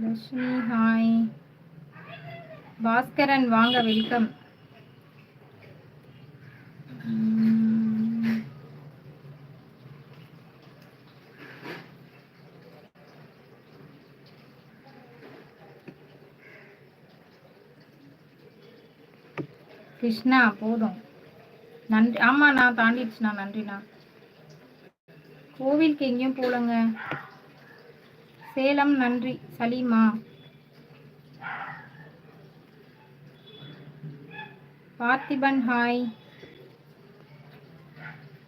Lakshmi hi. Bhaskaran வாங்க welcome. Krishna போதும். நன்றி. ஆமாண்ணா தாண்டிடுச்சுண்ணா நன்றிண்ணா. கோவிலுக்கு எங்கேயும் போலங்க சேலம் நன்றி. சலீமா. பார்த்திபன் ஹாய்.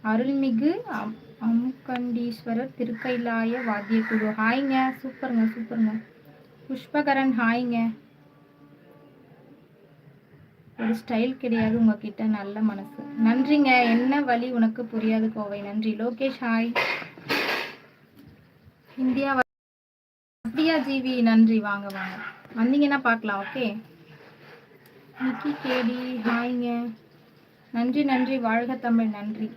அருள்மிகு அம்- அமுக்கண்டீஸ்வரர் திருக்கைலாய வாத்தியக்குழு ஹாய்ங்க. சூப்பருங்க சூப்பருங்க. புஷ்பகரன் ஹாய்ங்க. ஒரு ஸ்டைல் கிடையாது உங்ககிட்ட நல்ல மனசு. நன்றிங்க. என்ன வழி உனக்கு புரியாது கோவை? நன்றி. லோகேஷ் ஹாய். இந்தியா அப்படியா ஜிவி நன்றி. வாங்க வாங்க. வந்தீங்கன்னா பார்க்கலாம் ஓகே? நிக்கி கேடி ஹாய்ங்க. நன்றி நன்றி. வாழ்க தமிழ் நன்றி.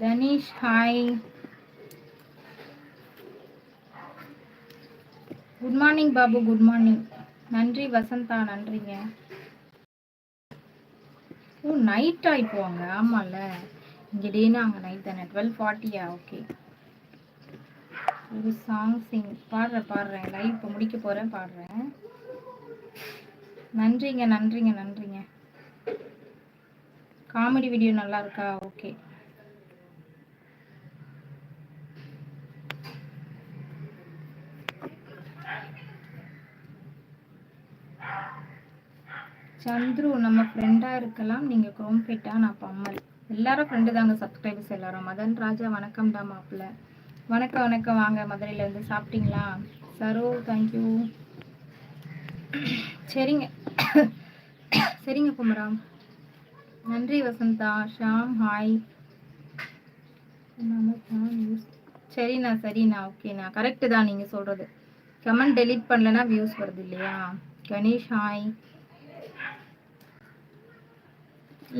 Tanish hi. Good morning Babu. Good morning. நன்றி வசந்தா. நன்றிங்க. ஓ நைட் வாங்க ஆமால டேனா அங்க நைட் தானே? டுவெல் ஃபார்ட்டியா ஓகே ஒரு சாங் சிங் பாடுறேன் பாடுறேன். லைவ் இப்போ முடிக்க போகிறேன் பாடுறேன். நன்றிங்க நன்றிங்க நன்றிங்க. காமெடி வீடியோ நல்லா இருக்கா? ஓகே சந்துரு நம்ம ஃப்ரெண்டாக இருக்கலாம். நீங்கள் குரோம்பேட்டா நான் பம்மல் எல்லாரும் ஃப்ரெண்டு தாங்க சப்ஸ்கிரைபர்ஸ் எல்லாரும். மதன் ராஜா வணக்கம்டா மாப்பிள்ள. வணக்கம் வணக்கம். வாங்க மதுரையிலேருந்து சாப்பிட்டீங்களா? சரோ தேங்க்யூ சரிங்க. சரிங்க குமராம் நன்றி வசந்தா. ஷாம் ஹாய் சரிண்ணா சரிண்ணா. ஓகேண்ணா. கரெக்டு தான் நீங்கள் சொல்கிறது கமெண்ட் டெலீட் பண்ணலன்னா வியூஸ் வருது இல்லையா? கணேஷ் ஹாய்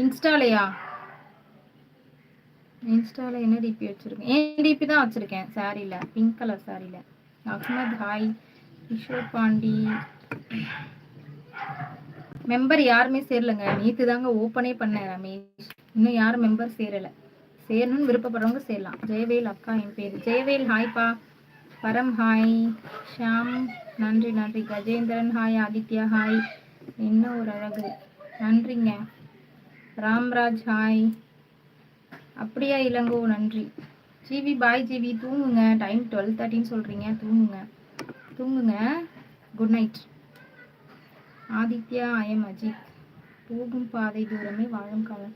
இன்ஸ்டாலையா? இன்ஸ்டால என்ன டிபி வச்சிருக்கேன்? ஏன் டிபி தான் வச்சிருக்கேன் சாரில. பிங்க் கலர் சாரில. அஹ்மத் ஹாய் கிஷோர் பாண்டி. மெம்பர் யாருமே சேரலங்க. நேத்து தாங்க ஓப்பனே பண்ணேன் ரமேஷ். இன்னும் யாரும் மெம்பர் சேரல. சேரணும்னு விருப்பப்படுறவங்க சேரலாம். ஜெயவேல் அக்கா என் பேர். ஜெயவேல் ஹாய்ப்பா. பரம் ஹாய். ஷாம் நன்றி நன்றி. கஜேந்திரன் ஹாய். ஆதித்யா ஹாய். என்ன ஒரு அழகு. நன்றிங்க. ராம்ராஜ் ஹாய். அப்படியா இளங்கோ நன்றி. G V bye G V தூங்குங்க. டைம் டுவெல் தேர்ட்டின்னு சொல்கிறீங்க தூங்குங்க. தூங்குங்க. Good night Aditya I'm Ajith போகும் பாதை தூரமே வாழும் காலம்.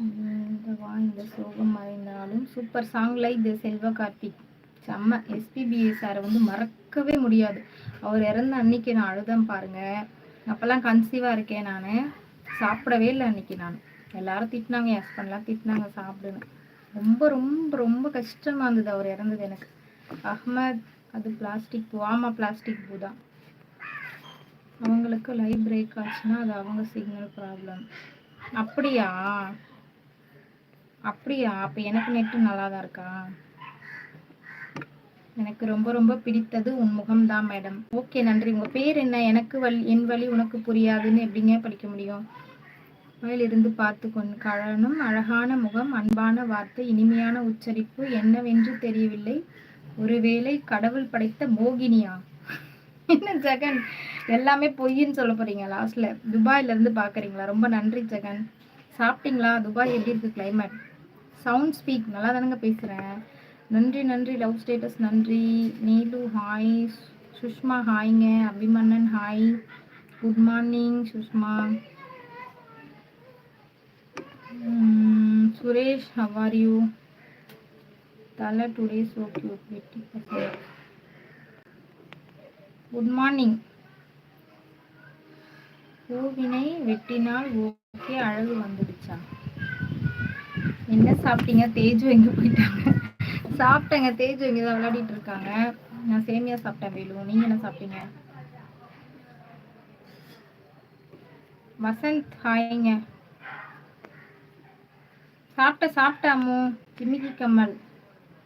இந்த வாழ்ந்த சோகம் மறைந்தாலும் சூப்பர் சாங் இது செல்வ கார்த்திக் செம்ம. எஸ்பிபிஏ சாரை வந்து மறக்கவே முடியாது. அவர் இறந்த அன்னைக்கு நான் அழுதம் பாருங்க. அப்போல்லாம் கன்சீவாக இருக்கேன் நான். சாப்பிடவே இல்லை அன்னைக்கு நான். எல்லாரும் திட்டினாங்க என் ஹஸ்பண்ட்லாம் திட்டினாங்க சாப்பிடுன்னு. ரொம்ப ரொம்ப ரொம்ப கஷ்டமாக இருந்தது அவர் இறந்தது எனக்கு. அஹ்மத் அது பிளாஸ்டிக் பூ ஆமாம் பிளாஸ்டிக் பூ தான். அவங்களுக்கு லைஃப் பிரேக் ஆச்சுன்னா அது அவங்க சிக்னல் ப்ராப்ளம் அப்படியா? அப்படியா? அப்போ எனக்கு நெட்டு நல்லா தான் இருக்கா? எனக்கு ரொம்ப ரொம்ப பிடித்தது உன் முகம்தான் மேடம் ஓகே நன்றி. உங்கள் பேர் என்ன? எனக்கு வழி என் வழி உனக்கு புரியாதுன்னு எப்படிங்க படிக்க முடியும்? இருந்து பார்த்து கொண்டு கழனும் அழகான முகம் அன்பான வார்த்தை இனிமையான உச்சரிப்பு என்னவென்று தெரியவில்லை. ஒருவேளை கடவுள் படைத்த மோகினியா? என்ன ஜெகன்? எல்லாமே பொய்ன்னு சொல்ல போறீங்க லாஸ்ட்ல துபாயில இருந்து பாக்குறீங்களா? ரொம்ப நன்றி ஜெகன். சாப்பிட்டீங்களா? துபாய் எப்படி இருக்கு கிளைமேட் சவுண்ட் ஸ்பீக் நல்லா தானங்க பேசுறேன். நன்றி நன்றி. லவ் ஸ்டேட்டஸ் நன்றி. Neelu hi Sushma ஹாய்ங்க Abhimannan hi good morning Sushma. Suresh how you தலை டுடே சோ கியூட் வெட்டி பசங்க குட் மார்னிங் பூவினை வெட்டினால் ஓகே அழகு வந்துடுச்சா? என்ன சாப்பிட்டீங்க? தேஜு எங்க போயிட்டாங்க? சாப்பிட்டேங்க தேஜு இங்க தான் விளையாடிட்டு இருக்காங்க. நான் சேமியா சாப்பிட்டேன் வேலு. நீங்க என்ன சாப்பிட்டீங்க? வசந்த் ஹாய்ங்க சாப்பிட்ட சாப்பிட்ட அம்மு. கம்மல்.